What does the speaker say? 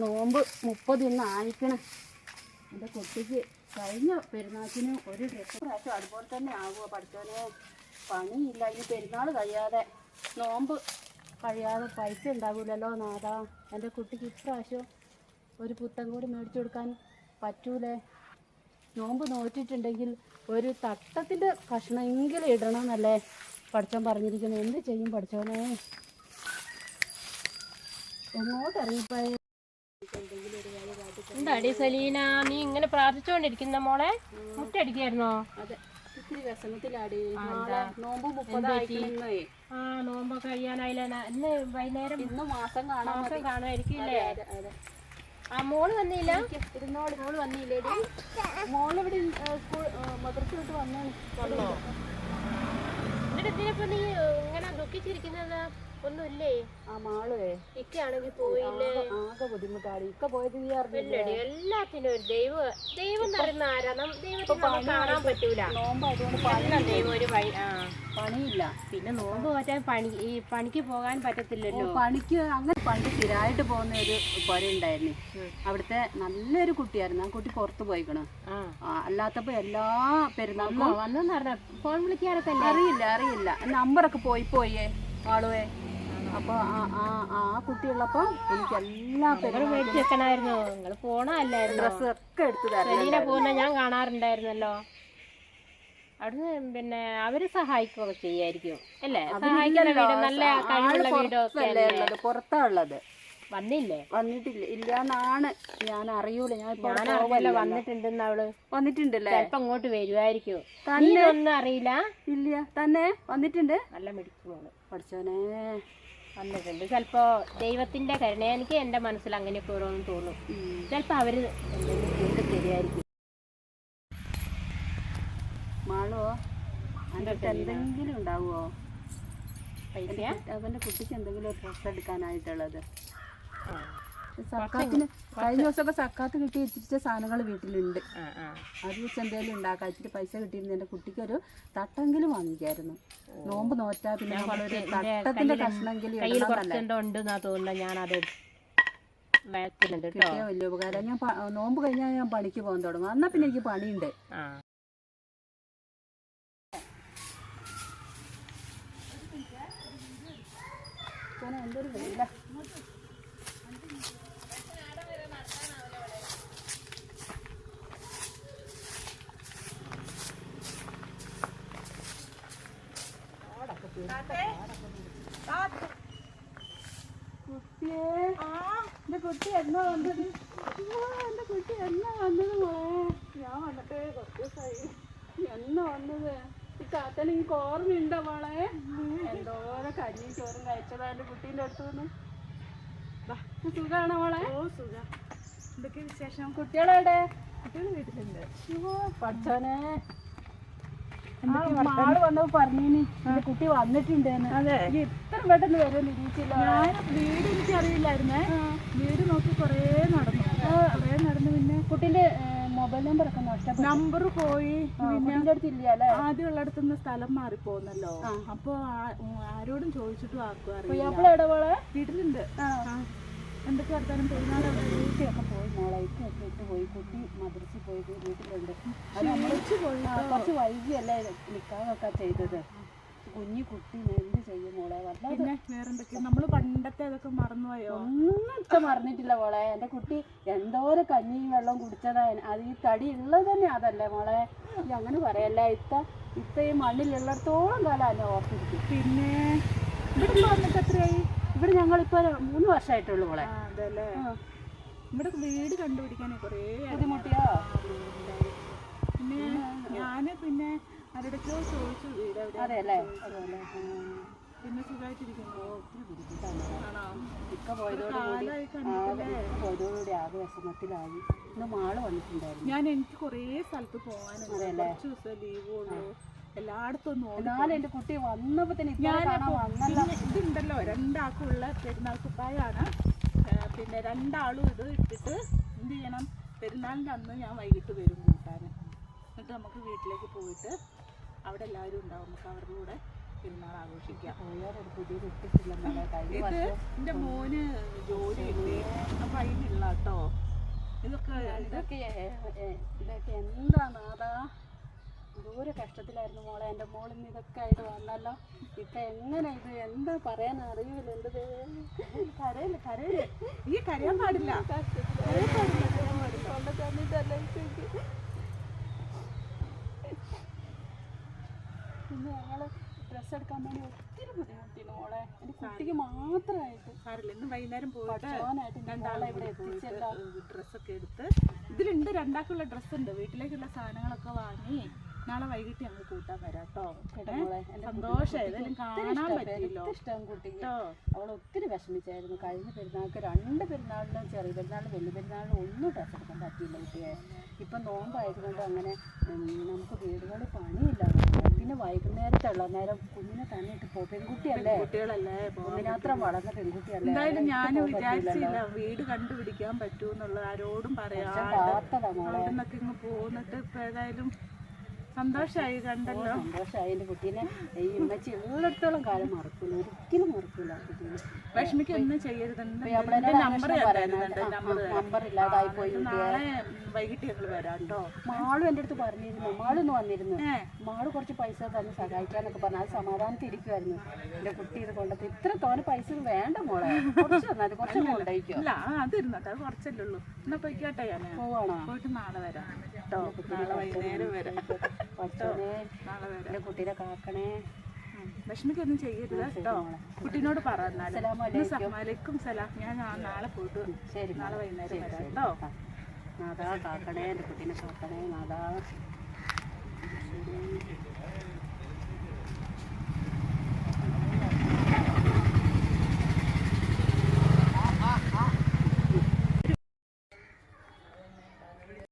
നോമ്പ് മുപ്പത് ഇന്ന് ആയിക്കണം എന്റെ കുട്ടിക്ക് കഴിഞ്ഞ പെരുന്നാളിന് ഒരു ഡ്രസ്സ് പ്രാവശ്യം അതുപോലെ തന്നെ ആകുമോ പഠിച്ചോനെ. പണിയില്ല ഇനി പെരുന്നാൾ കഴിയാതെ. നോമ്പ് കഴിയാതെ പൈസ ഉണ്ടാവില്ലല്ലോ നാദാ എന്റെ കുട്ടിക്ക് ഇപ്രാവശ്യം ഒരു പുത്തൻ കൂടി മേടിച്ചു കൊടുക്കാൻ പറ്റൂലേ. നോമ്പ് നോറ്റിട്ടുണ്ടെങ്കിൽ ഒരു തട്ടത്തിന്റെ കഷ്ണമെങ്കിലും ഇടണമെന്നല്ലേ പഠിച്ചോൻ പറഞ്ഞിരിക്കുന്നത്. എന്ത് ചെയ്യും പഠിച്ചോനെ? എങ്ങോട്ട് ഇറങ്ങിപ്പോയ എന്താടി സലീന? നീ ഇങ്ങനെ പ്രാർത്ഥിച്ചുകൊണ്ടിരിക്കുന്ന മോളെ? മുപ്പതായിക്കുന്നേ ആ നോമ്പ് കഴിയാനായില്ലേ ഇന്ന് വൈകുന്നേരം ഇന്ന് മാസം കാണാൻ മാസം കാണുമായിരിക്കില്ലേ? ആ മോൾ വന്നില്ല? ഇരുന്നോട് മോൾ വന്നില്ലേടി? മോളിവിടെ സ്കൂൾ മദ്രസ വിട്ട് വന്നോ? എന്നിട്ട് ഇതിനിപ്പോ നീ ഇങ്ങനെ ദുഃഖിച്ചിരിക്കുന്നത് ഒന്നുമില്ലേ? ആ മാളുവേ ഇക്കാണെങ്കിൽ പോയില്ലേ? ആകെ- ആകെ ബുദ്ധിമുട്ടാടി ഇക്ക പോയത് നീ അറിഞ്ഞില്ലേ? ഇല്ലടി എല്ലാത്തിനും ഒരു ദൈവ ദൈവം എന്ന് പറയുന്ന ആരാ? ദൈവത്തെ കാണാൻ പറ്റൂല. നോമ്പ് അതുകൊണ്ട് എല്ലാം ദൈവം ഒരു വഴി? ആ. പണിയില്ല. പിന്നെ നോമ്പ് മാറ്റാൻ പണി ഈ പണിക്ക് പോകാൻ പറ്റത്തില്ലല്ലോ. പണിക്ക് അങ്ങനെ പണ്ട് സ്ഥിരമായിട്ട് പോകുന്ന ഒരു പുര ഉണ്ടായിരുന്നു. അവിടുത്തെ നല്ലൊരു കുട്ടിയായിരുന്നു. ആ കുട്ടി പുറത്ത് പോയിക്കണ്. അല്ലാത്തപ്പോ എല്ലാ പെരുന്നാൾക്കും വന്നോ വന്നെന്ന് പറഞ്ഞ ഫോൺ വിളിക്കാറൊക്കെ അറിയില്ല അറിയില്ല. നമ്പറൊക്കെ പോയി പോയേ. ആളുവേ. അപ്പൊ ആ ആ കുട്ടിയുള്ളപ്പോൾ കുട്ടിയുള്ളപ്പോ എനിക്ക് എല്ലാ നിങ്ങൾ മേടിച്ച് വെക്കണമായിരുന്നു നിങ്ങൾ പോണല്ലായിരുന്നു ഡ്രസ്സ് ഒക്കെ എടുത്തു തരാം. പോകുന്ന ഞാൻ കാണാറുണ്ടായിരുന്നല്ലോ. അവിടുന്ന് പിന്നെ അവർ സഹായിക്കുകയൊക്കെ ചെയ്യായിരിക്കും അല്ലേ? സഹായിക്കുന്ന വീട് നല്ല കഴിവുള്ള വീടൊക്കെ അല്ലേ? ഉള്ളത്? പുറത്താ ഉള്ളത്. വന്നില്ലേ? വന്നിട്ടില്ല. ഇല്ലാന്നാണ്. ഞാൻ അറിയൂല. ഞാൻ അറിയില്ല വന്നിട്ടുണ്ടെന്ന് അവൾ. വന്നിട്ടുണ്ടല്ലേ? ചിലപ്പോ അങ്ങോട്ട് വരുമായിരിക്കും നീ തന്നെ? ഒന്നും അറിയില്ല? ഇല്ല. തന്നെ? വന്നിട്ടുണ്ട്? നല്ല മിടിക്കുമോൾ പഠിച്ചോനെ വന്നിട്ടുണ്ട്. ചിലപ്പോ ദൈവത്തിന്റെ കരുണ എനിക്ക് എന്റെ മനസ്സിൽ അങ്ങനെയൊക്കെ ഓരോന്നും തോന്നും. ചിലപ്പോ അവർ എന്തെങ്കിലും തരുമായിരിക്കും മാളോ അതിന്റെ എന്തെങ്കിലും ഉണ്ടാവുമോ പൈസ അവന്റെ കുട്ടിക്ക് എന്തെങ്കിലും ഡ്രസ് എടുക്കാനായിട്ടുള്ളത്. ആ. സക്കാത്തിന് കഴിഞ്ഞ ദിവസമൊക്കെ സക്കാത്ത് കിട്ടി വെച്ചിട്ട് സാധനങ്ങൾ വീട്ടിലുണ്ട്. അത് വെച്ച് എന്തെങ്കിലും ഉണ്ടാക്കാം. ഇച്ചിരി പൈസ കിട്ടിയിരുന്ന. എന്റെ കുട്ടിക്കൊരു തട്ടെങ്കിലും വാങ്ങിക്കായിരുന്നു. നോമ്പ് നോറ്റാ പിന്നെ നമ്മളൊരു തട്ടത്തിന്റെ കഷ്ണമെങ്കിലും തോന്നുന്നത് ഞാനത് കിട്ടിയ വലിയ ഉപകാരം. ഞാൻ നോമ്പ് കഴിഞ്ഞാൽ ഞാൻ പണിക്ക് പോകാൻ തുടങ്ങും. എന്നാ പിന്നെ എനിക്ക് പണിയുണ്ട്. എന്തൊരു വെയില. കുട്ടിയെ എന്റെ കുട്ടി എന്നാ വന്നത് എന്റെ കുട്ടി എന്നാ വന്നത് മോളെ ഞാൻ വന്നിട്ട് കുറച്ച് ദിവസമായി എന്നാ വന്നത് ഈ താത്തന് എനിക്ക് ഓർമ്മയുണ്ടോ മോളെ എന്തോരം കഞ്ഞിയും ചോറും കഴിച്ചതാ എന്റെ അടുത്ത് നിന്ന് സുഖാണോ മോളെ ഓ സുഖം എന്തൊക്കെ വിശേഷം കുട്ടികളെവിടെ കുട്ടികൾ വീട്ടിലുണ്ട് പഠിച്ചോനെ ആ, മാൾ വന്നപ്പോ പറഞ്ഞീനി. കുട്ടി വന്നിട്ടുണ്ട് ഇത്ര പെട്ടെന്ന് വരും നിരീക്ഷിച്ചില്ല വീട് എനിക്ക് അറിയില്ലായിരുന്നേ വീട് നോക്കി കൊറേ നടന്നു. കൊറേ നടന്നു പിന്നെ കുട്ടിന്റെ മൊബൈൽ നമ്പർ ഒക്കെ നഷ്ടപ്പെട്ടു. നമ്പർ പോയി പിന്നെ ആദ്യം ഉള്ളിടത്തുനിന്ന് സ്ഥലം മാറിപ്പോന്നല്ലോ. അപ്പൊ ആ- ഉം, ആരോടും ചോദിച്ചിട്ടും മോളെ? വീട്ടിലുണ്ട്. വർത്താനം പെരുന്നാൾ കുട്ടിയൊക്കെ പോയി മോളെ ഇക്കൊക്കെ ഇട്ട് പോയി കുട്ടി മദ്രസിൽ പോയി വീട്ടിലുണ്ട്. അത് നമ്മൾ കുറച്ച് വൈകിയല്ലേ നിൽക്കാതൊക്കെ ചെയ്തത്. കുഞ്ഞു കുട്ടി എന്ത് ചെയ്യും മോളെ? വല്ലാതെ പിന്നെ വേറെന്തൊക്കെ നമ്മൾ പണ്ടത്തെ അതൊക്കെ മറന്നുപോയോ ഒന്നും ഇപ്പൊ മറന്നിട്ടില്ല മോളെ. എന്റെ കുട്ടി എന്തോരം കഞ്ഞിയും വെള്ളം കുടിച്ചതാ. അത് ഈ തടി ഉള്ളത് തന്നെ അതല്ലേ മോളെ? അങ്ങനെ പറയല്ല. ഇത്ത ഇത്ത ഈ മണ്ണിലുള്ളിടത്തോളം കാലം അല്ലെ ഓർത്തിരിക്കും. പിന്നെ ഇവിടെ വന്നിട്ട് എത്രയായി? ഇവിടെ ഞങ്ങളിപ്പോൾ മൂന്ന് വർഷമായിട്ടുള്ളൂ മോളെ. ഇവിടെ വീട് കണ്ടുപിടിക്കാനേ കുറേ ബുദ്ധിമുട്ടിയോ? പിന്നെ ഞാൻ പിന്നെ അവരുടെ ചോദിച്ചു വീട് അതെ അല്ലേ? പിന്നെ സുഖമായിട്ടിരിക്കുന്നു ഒത്തിരി ബുദ്ധിമുട്ടാണ്. ഇക്ക പോയതോടുകൂടി പോയതോടുകൂടി ആകെ വിഷമത്തിലായി. ഇന്ന് മാൾ വന്നിട്ടുണ്ടായിരുന്നു. ഞാൻ എനിക്ക് കുറേ സ്ഥലത്ത് പോകാനുണ്ട്. കുറച്ച് ദിവസം ലീവ് ഉള്ളൂ എല്ലായിടത്തും എന്നാലും എന്റെ കുട്ടി വന്നപ്പോൾ ഇതുണ്ടല്ലോ രണ്ടാൾക്കുള്ള പെരുന്നാൾ കുപ്പായാണ്. പിന്നെ രണ്ടാളും ഇത് ഇട്ടിട്ട് എന്ത് ചെയ്യണം? പെരുന്നാളിന്റെ അന്ന് ഞാൻ വൈകിട്ട് വരും കൂട്ടാൻ എന്നിട്ട് നമുക്ക് വീട്ടിലേക്ക് പോയിട്ട് അവിടെ എല്ലാവരും ഉണ്ടാവും. നമുക്ക് അവരുടെ കൂടെ പെരുന്നാൾ ആഘോഷിക്കാം. ഇത് എന്റെ മോന് ജോലി ഇല്ലേ അപ്പം അതിനുള്ള കേട്ടോ. ഇതൊക്കെ ഇതൊക്കെ ഇതൊക്കെ എന്താണ് അതാ കഷ്ടത്തിലായിരുന്നു മോളെ. എന്റെ മോളിന്ന് ഇതൊക്കെ ആയിട്ട് വന്നല്ലോ. ഇപ്പൊ എങ്ങനെ ഇത്? എന്താ പറയാൻ അറിയില്ല. എന്ത് കരയില്ല കരയില്ല. ഈ കരയാൻ പാടില്ല. പിന്നെ ഞങ്ങൾ ഡ്രസ്സ് എടുക്കാൻ വേണ്ടി ഒത്തിരി ബുദ്ധിമുട്ടി മോളെ. എന്റെ കുട്ടിക്ക് മാത്രമായിട്ട്. സാറില്ല ഇന്ന് വൈകുന്നേരം പോയിട്ട് നാളെ ഇവിടെ ഡ്രസ്സൊക്കെ എടുത്ത് ഇതിലുണ്ട് രണ്ടാക്കുള്ള ഡ്രസ്സുണ്ട് വീട്ടിലേക്കുള്ള സാധനങ്ങളൊക്കെ വാങ്ങി നാളെ വൈകിട്ട് ഞങ്ങൾ കൂട്ടാൻ വരാം കേട്ടോ സന്തോഷം. ഏതായാലും കാണാൻ പറ്റിയല്ലോ ഇഷ്ടം കുട്ടിക്ക്. കേട്ടോ അവൾ ഒത്തിരി വിഷമിച്ചായിരുന്നു. കഴിഞ്ഞ പെരുന്നാൾക്ക് രണ്ട് പെരുന്നാളിനും ചെറിയ പെരുന്നാളിനും വലിയ പെരുന്നാളിനും ഒന്നും ഡ്രസ്സ് എടുക്കാൻ പറ്റിയില്ല കുട്ടിയെ. ഇപ്പം നോമ്പായതുകൊണ്ട് അങ്ങനെ നമുക്ക് വീടുകളിൽ പണിയില്ല. പിന്നെ വൈകുന്നേരത്തുള്ള നേരം കുഞ്ഞിനെ തന്നെ ഇട്ട് പോ. പെൺകുട്ടിയല്ലേ? കുട്ടികളല്ലേ കുഞ്ഞിനാത്രം വളർന്ന പെൺകുട്ടിയല്ലേ? എന്തായാലും ഞാൻ വിചാരിച്ചില്ല. വീട് കണ്ടുപിടിക്കാൻ പറ്റൂന്നുള്ള ആരോടും പറയാതെ പോകുന്നിട്ട് ഇപ്പൊ ഏതായാലും സന്തോഷായി കണ്ടല്ലോ. സന്തോഷമായി എന്റെ കുട്ടീനെ ഈ ഉമ്മച്ചി ഉള്ളിടത്തോളം കാലം മറക്കില്ല ഒരിക്കലും മറക്കില്ല കുട്ടീനെ. വിഷമിക്കൊന്നും ചെയ്യരുതെന്ന് അവളെ എന്റെ നമ്പർ നമ്പർ ഇല്ലാതായി പോയി നാളെ വൈകിട്ട് ഞങ്ങൾ വരാം കേട്ടോ. മാളും എന്റെ അടുത്ത് പറഞ്ഞിരുന്നു. മാളൊന്ന് വന്നിരുന്നു. മാൾ കുറച്ച് പൈസ തന്ന് സഹായിക്കാന്നൊക്കെ പറഞ്ഞാൽ അത് സമാധാനത്തിരിക്കുമായിരുന്നു എന്റെ കുട്ടി ഇത് കൊണ്ടത് ഇത്ര തോനെ പൈസ ഒന്നും വേണ്ട മോളെ. കുറച്ച് തന്നാൽ കുറച്ച് കൊണ്ടയക്കോ. ഇല്ല ആ അതിരുന്നോട്ടെ. അത് കുറച്ചല്ലേ ഉള്ളൂ. എന്നാ പോയിക്കോട്ടെ ഞാൻ പോവാണോ? പോയിട്ട് നാളെ വരാം കേട്ടോ നാളെ വൈകുന്നേരം വരാം. എന്റെ കുട്ടീനെ കാക്കണേ. ഉം. വിഷമിക്കൊന്നും ചെയ്യരുത് കേട്ടോ. കുട്ടീനോട് പറഞ്ഞാലും സലാം. ഞാൻ നാളെ പോയിട്ട് ശരി നാളെ വൈകുന്നേരം വരാം കേട്ടോ. മാതാവ് നാദാ കാക്കണേ എന്റെ കുട്ടീനെ കാക്കണേ. നാദാ.